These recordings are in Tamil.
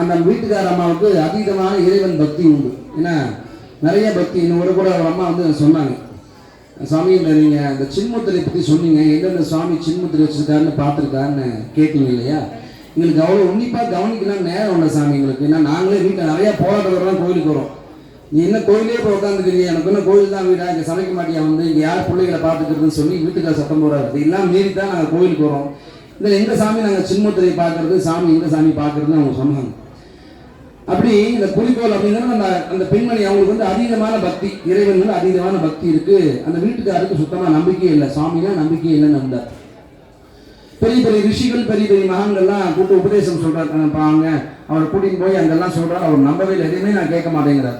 அந்த வீட்டுக்கார அம்மாவுக்கு அதீதமான இறைவன் பக்தி உண்டு. ஏன்னா நிறைய பக்தி. இன்னொரு கூட ஒரு அம்மா வந்து சொன்னாங்க. சாமி இந்த நீங்கள் அந்த சின்முத்திரை பற்றி சொன்னீங்க. எந்தெந்த சுவாமி சின்முத்திரை வச்சுருக்காருன்னு பார்த்துருக்காருன்னு கேட்டீங்க இல்லையா? எங்களுக்கு அவ்வளோ உன்னிப்பாக கவனிக்கலாம் நேரம் இல்லை சாமி எங்களுக்கு. ஏன்னா நாங்களே வீட்டில் நிறையா போராட்டவரெல்லாம் கோயிலுக்கு வரோம் நீ என்ன கோயிலே போய் உட்காந்துக்கிறீங்க எனக்கு என்ன கோயில் தான் வீடா? இங்கே சமைக்க மாட்டியா? வந்து இங்கே யார் பிள்ளைகளை பார்த்துக்கிறதுன்னு சொல்லி வீட்டுக்கார சத்தம் போடாது இது எல்லாம் மீறி தான் நாங்கள் கோயிலுக்கு வரோம் இதில் எந்த சாமி நாங்கள் சின்முத்திரையை பார்க்கறது? சாமி எந்த சாமி பார்க்கறதுன்னு அவங்க சொன்னாங்க. அப்படி இந்த குறிக்கோள் அப்படிங்கிறது அந்த அந்த பெண்மணி அவங்களுக்கு வந்து அதீதமான பக்தி. இறைவன் வந்து அதீதமான பக்தி இருக்கு. அந்த வீட்டுக்காருக்கு சுத்தமா நம்பிக்கையே இல்லை. சாமினா நம்பிக்கையே இல்லைன்னு வந்தார் பெரிய பெரிய ரிஷிகள் பெரிய பெரிய மகான்கள்லாம் கூட்டு உபதேசம் சொல்றாங்க. பாங்க அவரை கூட்டிட்டு போய் அங்கெல்லாம் சொல்றாரு. அவர் நம்பவே இல்லை. எதையுமே நான் கேட்க மாட்டேங்கிறார்.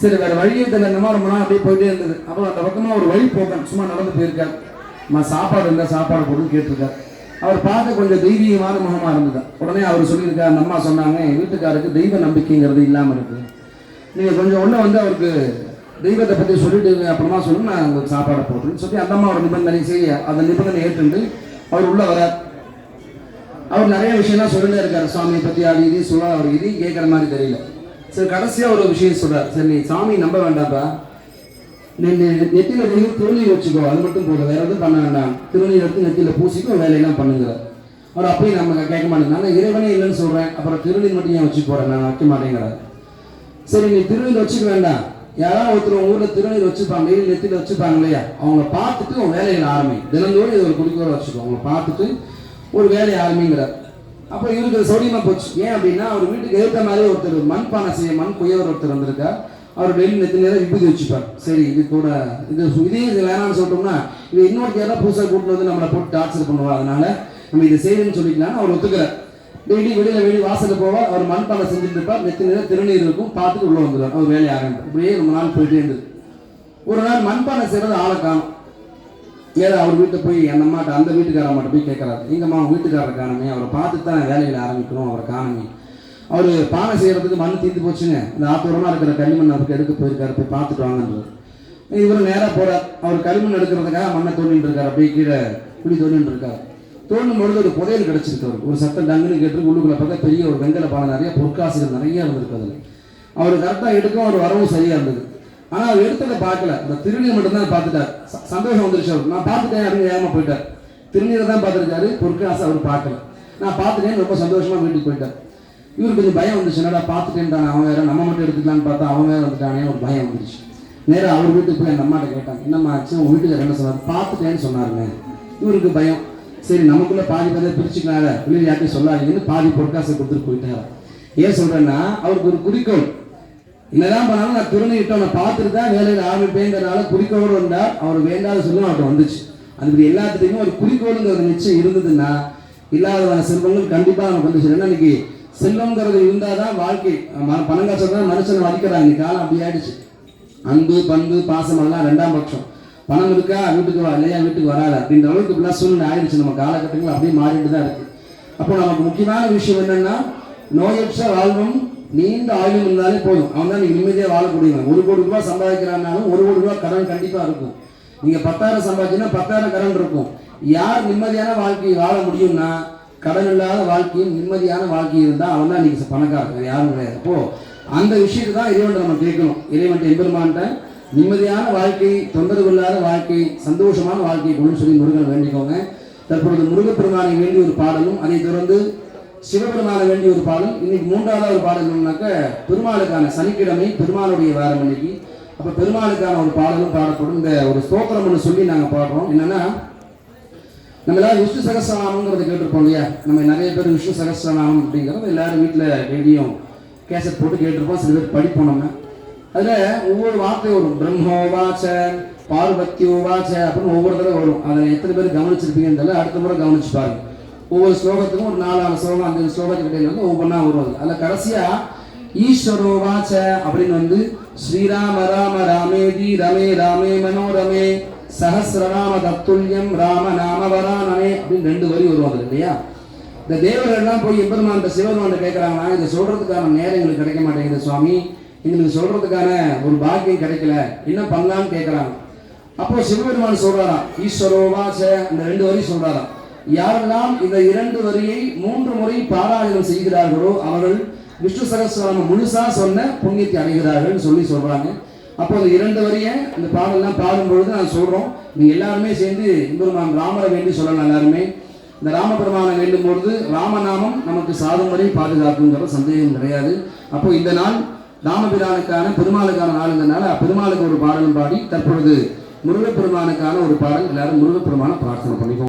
சரி வேற வழியே தெரியலமா ரொம்ப நாள் அப்படியே போயிட்டே இருந்தது. அப்புறம் அந்த பக்கமா ஒரு வழி போக்கன் சும்மா நடந்து போயிருக்கார். நான் சாப்பாடு இருந்தால் சாப்பாடு போடுன்னு கேட்டிருக்கார். அவர் பார்க்க கொஞ்சம் தெய்வீகமான முகமா இருந்தது. உடனே அவர் சொல்லியிருக்கார் அம்மா சொன்னாங்க என் வீட்டுக்காருக்கு தெய்வ நம்பிக்கைங்கிறது இல்லாம இருக்கு. நீங்க கொஞ்சம் உள்ள வந்து அவருக்கு தெய்வத்தை பத்தி சொல்லிட்டு அப்புறமா சொல்லி நான் உங்களுக்கு சாப்பாடு போட்டுன்னு சொல்லி அந்த அம்மாவோட நிபந்தனை செய்ய அந்த நிபந்தனை ஏற்றுண்டு அவர் உள்ள வரார். அவர் நிறைய விஷயம்லாம் சொல்லிட்டே இருக்காரு. சாமியை பத்தி அது இது சொல்ல அவர் இது கேட்குற மாதிரி தெரியல. சரி கடைசியா ஒரு விஷயம் சொல்கிறார் சரி நீ சாமி நம்ப வேண்டாம்ப்பா. நெத்தியில நீ திருநீர் வச்சுக்கோ. அது மட்டும் போதும். வேற எதுவும் பண்ண வேண்டாம். திருநீர் எடுத்து நெத்தியில பூசிக்கோ வேலையெல்லாம் பண்ணுங்க. அவர் அப்பயும் நம்ம கேட்க மாட்டேங்க. நான் இறைவனே இல்லைன்னு சொல்றேன். அப்புறம் திருநீர் மட்டும் ஏன் வச்சு போறேன்? நான் வைக்க மாட்டேங்கிறார். சரி நீ திருநீர் வச்சுக்க வேண்டாம். யாராவது ஒருத்தர் உங்க ஊர்ல திருநீர் வச்சுப்பாங்க. இல்லை நெத்தியில வச்சுப்பாங்க இல்லையா? அவங்கள பார்த்துட்டு உன் வேலையில ஆரம்பி. தினந்தோறும் இது ஒரு குறிக்கோள் வச்சுக்கோ. அவங்கள பார்த்துட்டு ஒரு வேலையை ஆரம்பிங்கிறார். அப்போ இவருக்கு சௌரியமா போச்சு. ஏன் அப்படின்னா அவர் வீட்டுக்கு ஏற்ற மாதிரி ஒருத்தர் மண் பானை செய்ய மண் குயவர் ஒருத்தர் வந்திருக்கார். அவர் டெய்லி நெத்தி நேரம் விபூதி வச்சுப்பார். சரி இது கூட இது இதே இது வேணாம்னு சொல்லிட்டோம்னா இது இன்னொரு யாராவது புதுசாக கூட்டிட்டு வந்து நம்மளை போட்டு டார்ச்சர் பண்ணுவா. அதனால நம்ம இதை செய்யணும்னு சொல்லிக்கலாம் அவர் ஒத்துக்கிறார். டெய்லி வெளியில் வெளியே வாசலில் போவார் அவர் மண்பானை செஞ்சுட்டு இருப்பார். நெத்தி நேரம் திருநீர் இருக்கும். பார்த்துட்டு உள்ளே வந்துடுவார் அவர் வேலையை ஆரம்பிப்பார். இப்படியே ரொம்ப நாள் போயிட்டே இருந்தது. ஒரு நாள் மண்பானை செய்கிறது ஆளை காணும். ஏதோ அவர் வீட்டை போய் என் அம்மாட்ட அந்த வீட்டுக்காரம்மாட்ட போய் கேட்கறாரு எங்கம்மா உங்க வீட்டுக்காரரை காணுமே. அவரை பார்த்து தான் வேலையில் ஆரம்பிக்கணும். அவரை காணுமே. அவர் பானை செய்கிறதுக்கு மண் தீர்ந்து போச்சுங்க. இந்த ஆத்தூரமாக இருக்கிற களிமண் அவருக்கு எடுக்க போயிருக்காரு போய் பார்த்துட்டு வாங்கன்றார். இவர் நேராக போகிறார் அவர் களிமண் எடுக்கிறதுக்காக மண்ணை தோண்டிட்டு இருக்கார். அப்படியே கீழே குழி தோண்டிட்டு இருக்கார். தோண்டும் பொழுது ஒரு புதையல் கிடச்சிருக்கு அவருக்கு ஒரு சத்தம் டங்குன்னு கேட்டு உள்ளுக்குள்ள பார்த்தா பெரிய ஒரு வெங்கல பானை நிறைய பொற்காசுகள் நிறைய இருந்திருக்கு அதில். அவர் கரெக்டாக எடுக்கும் அவர் வரவும் சரியாக இருந்தது. ஆனால் அவர் எடுத்ததை பார்க்கல. அந்த திருநீர் மட்டும்தான் பார்த்துட்டார். ச- சந்தோஷம் வந்துருச்சு அவர் நான் பார்த்துட்டேன் அப்படின்னு ஏமா போயிட்டார். திருநீரை தான் பார்த்துருக்காரு. பொற்காசு அவர் பார்க்கல. நான் பார்த்துட்டேன்னு ரொம்ப சந்தோஷமாக வீட்டுக்கு போயிட்டார். இவருக்கு கொஞ்சம் பயம் வந்துச்சு. என்னடா பார்த்துட்டேன்ட்டான் அவன் வேற நம்ம மட்டும் எடுத்துக்கலான்னு பார்த்தா அவன் வேற வந்துட்டானே ஒரு பயம் வந்துருச்சு. நேராக அவர் வீட்டுக்கு போய் அந்த அம்மாட்ட கேட்டாங்க என்னம்மா ஆச்சு? உங்க வீட்டுக்கு என்ன சொன்னார்? பார்த்துட்டேன்னு சொன்னாருங்க. இவருக்கு பயம். சரி நமக்குள்ள பாதி பாதியை பிரிச்சுக்கலாங்க பிள்ளைங்க யார்ட்டையும் சொல்லாதீங்கன்னு பாதி பொற்காசை கொடுத்துட்டு போயிட்டாரு. ஏன் சொல்றேன்னா அவருக்கு ஒரு குறிக்கோள். என்னதான் பண்ணாலும் நான் திருநீட்டை நான் பார்த்துட்டு தான் வேலையில் ஆரம்பிப்பேங்கிறனால குறிக்கோடு வந்தால் அவர் வேண்டாத சொல்லும் அவர்கிட்ட வந்துச்சு. அதுக்கு எல்லாத்துலேயுமே ஒரு குறிக்கோளுங்கிற ஒரு நிச்சயம் இருந்ததுன்னா இல்லாதவன செல்வங்கள் கண்டிப்பாக நமக்கு வந்துச்சு. ஏன்னா இன்னைக்கு செல்வங்கிறது இருந்தால் தான் வாழ்க்கை. ம- பணம் காசு தான் மனுஷனை மதிக்கிறாங்க இன்னைக்கு காலம் அப்படி ஆயிடுச்சு. அன்பு பண்பு பாசம் எல்லாம் ரெண்டாம் பட்சம். பணம் இருக்கா? வீட்டுக்கு வா இல்லையா? வீட்டுக்கு வராது? அப்படின்ற அளவுக்கு இப்படிலாம் சூழ்நிலை ஆயிடுச்சு. நம்ம காலகட்டங்கள் அப்படியே மாறிட்டு தான் இருக்கு. அப்போ நமக்கு முக்கியமான விஷயம் என்னன்னா நோயற்ற வாழ்வும் நீண்ட ஆயுள் இருந்தாலே போதும். அவன் தான் நிம்மதியாக வாழக்கூடியவன். ஒரு கோடி ரூபாய் சம்பாதிக்கிறான்னாலும் ஒரு கோடி ரூபாய் கடன் கண்டிப்பாக இருக்கும். நீங்கள் பத்தாயிரம் சம்பாதிச்சுன்னா பத்தாயிரம் கடன் இருக்கும். யார் நிம்மதியான வாழ்க்கையை வாழ முடியும்னா கடன் இல்லாத வாழ்க்கையும் நிம்மதியான வாழ்க்கையும் இருந்தால் அவன் தான் இன்னைக்கு பணக்காரன். யாரும் கிடையாது. அப்போ அந்த விஷயத்தை தான் இறைவன் நம்ம கேட்கணும். இறைவன் எம்பெருமான்ட்ட நிம்மதியான வாழ்க்கை தொந்தரவு இல்லாத வாழ்க்கை சந்தோஷமான வாழ்க்கை கொண்டு சொல்லி முருகன் வேண்டிக்கோங்க. தற்பொழுது முருகப்பெருமானை வேண்டி ஒரு பாடலும் அதை தொடர்ந்து சிவபெருமானை வேண்டிய ஒரு பாடல் இன்னைக்கு மூன்றாவது ஒரு பாடல் என்னன்னாக்க பெருமாளுக்கான சனிக்கிழமை பெருமாளுடைய வாரம் இன்னைக்கு. அப்போ பெருமாளுக்கான ஒரு பாடலும் பாடப்படும். இந்த ஒரு ஸ்தோத்திரம் ஒன்று சொல்லி நாங்கள் பாடுறோம். என்னன்னா நம்ம எல்லாரும் விஷ்ணு சகசிரநாமங்கிறத கேட்டிருப்போம் இல்லையா? நம்ம நிறைய பேர் விஷ்ணு சகசிரநாமம் அப்படிங்கிறது எல்லாரும் வீட்டில் டெய்லியும் கேசட் போட்டு கேட்டிருப்போம். சில பேர் படிப்போம் நம்ம. அதில் ஒவ்வொரு வார்த்தை வரும். பிரம்மோவாச்ச பார்வத்தியோவாச்ச அப்படின்னு ஒவ்வொரு தடவை வரும். அதை எத்தனை பேர் கவனிச்சிருப்பீங்கன்னு தெரியல. அடுத்த முறை கவனிச்சு பாருங்க. ஒவ்வொரு ஸ்லோகத்துக்கும் ஒரு நாலாறு ஸ்லோகம் அஞ்சு ஸ்லோகத்துக்கு இடையில வந்து ஒவ்வொன்றா வரும் அதில் அதில் கடைசியா ஈஸ்வரோவாச்ச அப்படின்னு வந்து ஸ்ரீராம ராம ராமேதி ரமே ராமே மனோரமே சகசிரநாம தத்துல்யம் ராம நாம அப்படின்னு ரெண்டு வரி வருவாங்க இல்லையா? இந்த தேவர்கள்லாம் போய் எம்பெருமான் சிவபெருமான் கேட்குறாங்கன்னா இதை சொல்றதுக்கான நேரம் எங்களுக்கு கிடைக்க மாட்டேங்குது சுவாமி. எங்களுக்கு சொல்றதுக்கான ஒரு பாக்கியம் கிடைக்கல. என்ன பண்ணலாம்னு கேட்குறாங்க. அப்போ சிவபெருமான் சொல்றாராம் ஈஸ்வரோவாச அந்த ரெண்டு வரி சொல்றாராம். யாரெல்லாம் இந்த இரண்டு வரியை மூன்று முறை பாராயணம் செய்கிறார்களோ அவர்கள் விஷ்ணு சகஸ்ரநாமம் முழுசா சொன்ன புண்ணியத்தை அடைகிறார்கள் சொல்லி சொல்றாங்க. அப்போ இரண்டு வரியை இந்த பாடலாம் பாடும்பொழுது நான் சொல்கிறோம் நீங்கள் எல்லாருமே சேர்ந்து இம்பெருமான் ராமரை வேண்டி சொல்லலாம் எல்லாருமே. இந்த ராமபெருமானை வேண்டும் பொழுது ராமநாமம் நமக்கு சாதும் வரை பாதுகாக்குங்கிற சந்தேகம் கிடையாது. அப்போ இந்த நாள் ராமபிரானுக்கான பெருமாளுக்கான நாளுங்கிறனால பெருமாளுக்கு ஒரு பாடலும் பாடி தற்பொழுது முருகப்பெருமானுக்கான ஒரு பாடல் எல்லாரும் முருகப்பெருமான பிரார்த்தனை பண்ணிக்கோம்